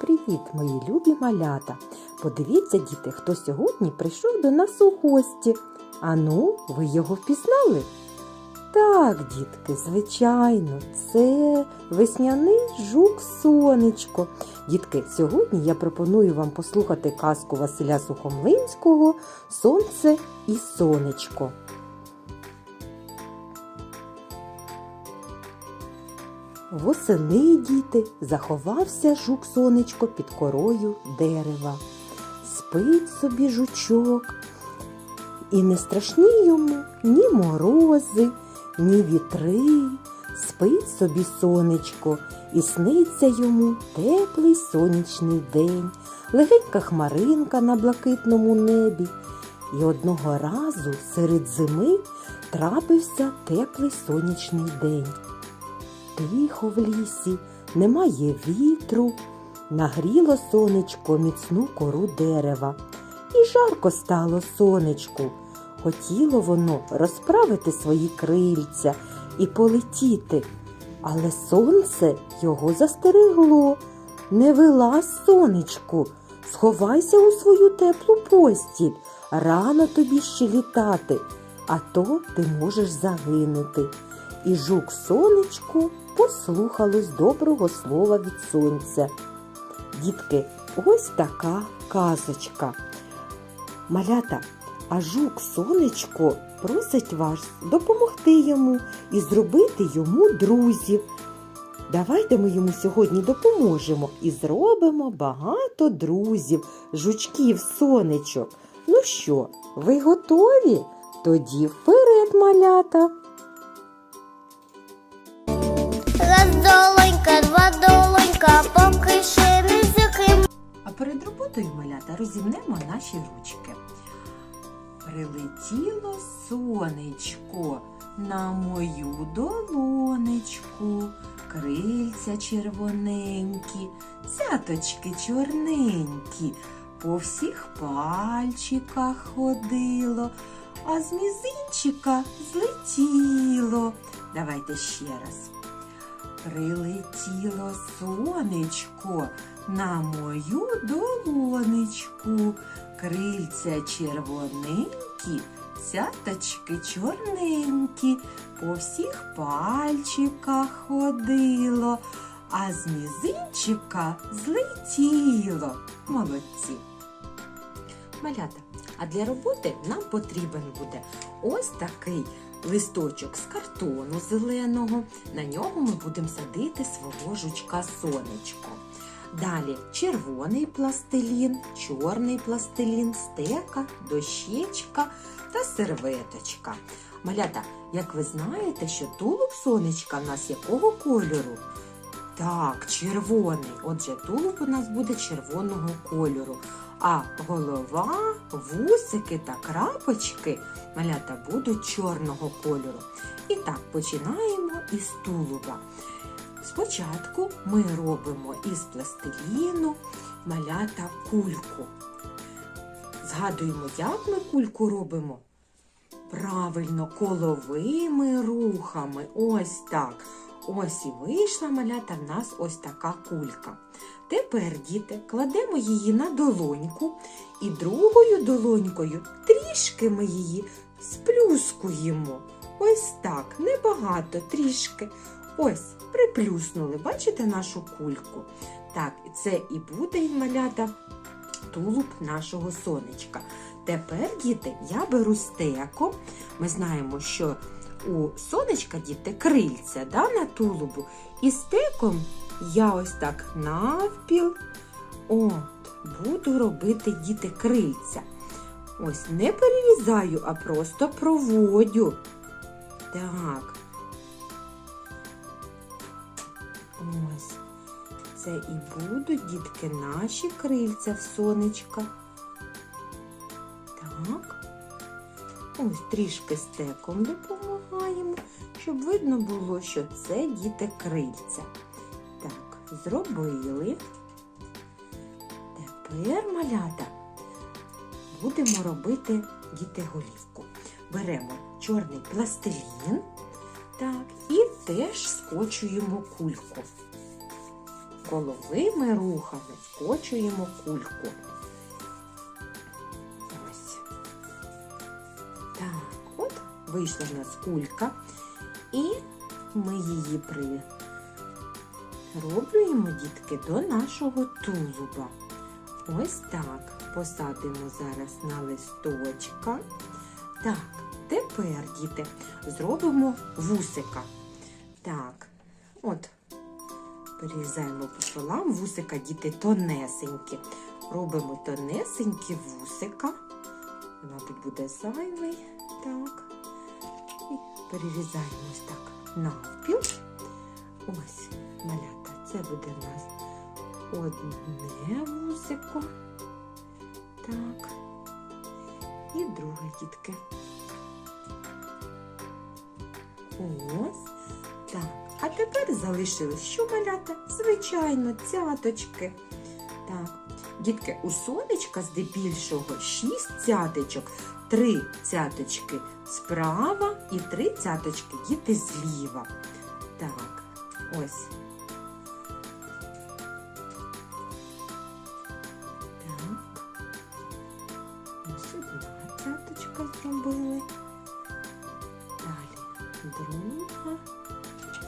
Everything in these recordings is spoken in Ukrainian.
Привіт, мої любі малята! Подивіться, діти, хто сьогодні прийшов до нас у гості. Ану, ви його впізнали? Так, дітки, звичайно, це весняний жук сонечко. Дітки, сьогодні я пропоную вам послухати казку Василя Сухомлинського Сонце і сонечко. Восени діти заховався жук сонечко під корою дерева. Спить собі жучок, і не страшні йому ні морози, ні вітри. Спить собі сонечко, і сниться йому теплий сонячний день, легенька хмаринка на блакитному небі. І одного разу серед зими трапився теплий сонячний день. Тихо в лісі, немає вітру, нагріло сонечко міцну кору дерева. І жарко стало сонечку. Хотіло воно розправити свої крильця і полетіти, але сонце його застерегло. Не вилазь, сонечку, сховайся у свою теплу постіль, рано тобі ще літати, а то ти можеш загинути. І жук сонечку послухалось доброго слова від сонця. Дітки, ось така казочка. Малята, а жук сонечко просить вас допомогти йому і зробити йому друзів. Давайте ми йому сьогодні допоможемо і зробимо багато друзів, жучків, сонечок. Ну що, ви готові? Тоді вперед, малята! Раз долонька, два долонька, поки ще не заким. А перед роботою малята розімнемо наші ручки. Прилетіло сонечко на мою долонечку, крильця червоненькі, цяточки чорненькі, по всіх пальчиках ходило, а з мізинчика злетіло. Давайте ще раз. Прилетіло сонечко на мою долонечку, крильця червоненькі, цяточки чорненькі, по всіх пальчиках ходило, а з мізинчика злетіло. Молодці. Малята, а для роботи нам потрібен буде ось такий листочок з картону зеленого. На нього ми будемо садити свого жучка сонечко. Далі червоний пластилін, чорний пластилін, стека, дощечка та серветочка. Малята, як ви знаєте, що тулуб сонечка в нас якого кольору? Так, червоний. Отже, тулуб у нас буде червоного кольору. А голова, вусики та крапочки малята будуть чорного кольору. І так починаємо із тулуба. Спочатку ми робимо із пластиліну малята кульку. Згадуємо, як ми кульку робимо. Правильно, коловими рухами. Ось так. Ось і вийшла малята в нас ось така кулька. Тепер, діти, кладемо її на долоньку і другою долонькою трішки ми її сплюскуємо. Ось так, небагато, трішки. Ось, приплюснули, бачите нашу кульку? Так, це і буде малята тулуб нашого сонечка. Тепер, діти, я беру стеко. Ми знаємо, що у сонечка, діти, крильця да, на тулубу. І стеком я ось так навпіл. От, буду робити діти крильця. Ось не перерізаю, а просто проводю. Так. Ось. Це і будуть, дітки, наші крильця в сонечка. Так. Ось трішки стеком допомагаємо, щоб видно було, що це діти крильця. Так, зробили. Тепер, малята, будемо робити діти голівку. Беремо чорний пластилін. Так, і теж скочуємо кульку. коловими рухами скочуємо кульку. Ось. Так, вийшла в нас кулька, і ми її прироблюємо, дітки, до нашого тулуба. Ось так. Посадимо зараз на листочка. Так, тепер, діти, зробимо вусика. Так, от, перерізаємо пополам, вусика, діти, тонесенькі. Робимо тонесенькі вусика. Мабуть, буде зайвий. Так. І перерізаємо ось так навпіл. Ось, малята, це буде у нас одне вусико. Так. І друге, дітки. Ось. Так. А тепер залишилось що малята? Звичайно, цяточки. Так. Дітки, у сонечка здебільшого 6 цяточок, 3 цяточки справа і 3 цяточки діти зліва. Так, ось. Зробили. Далі друга. Так.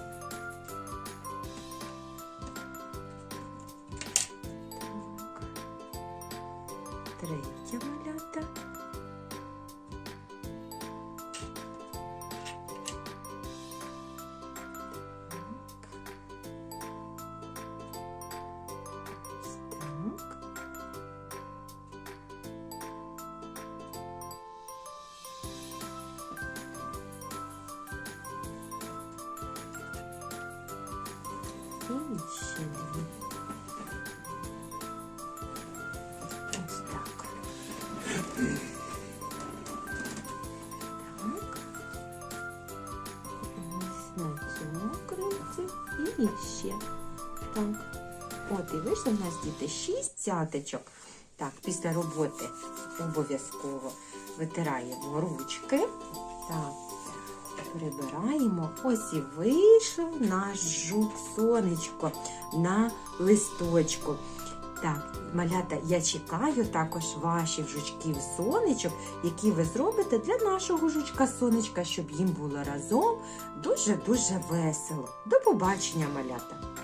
Третя І ще дві. Ось так. Так. Ось на цьому крильці і ще. Так. От і вийшло в нас діти шість цяточок. Так, після роботи обов'язково витираємо ручки. Так. Прибираємо. Ось і вийшов наш жук сонечко на листочку. Так, малята, я чекаю також ваших жучків сонечок, які ви зробите для нашого жучка сонечка, щоб їм було разом дуже-дуже весело. До побачення, малята!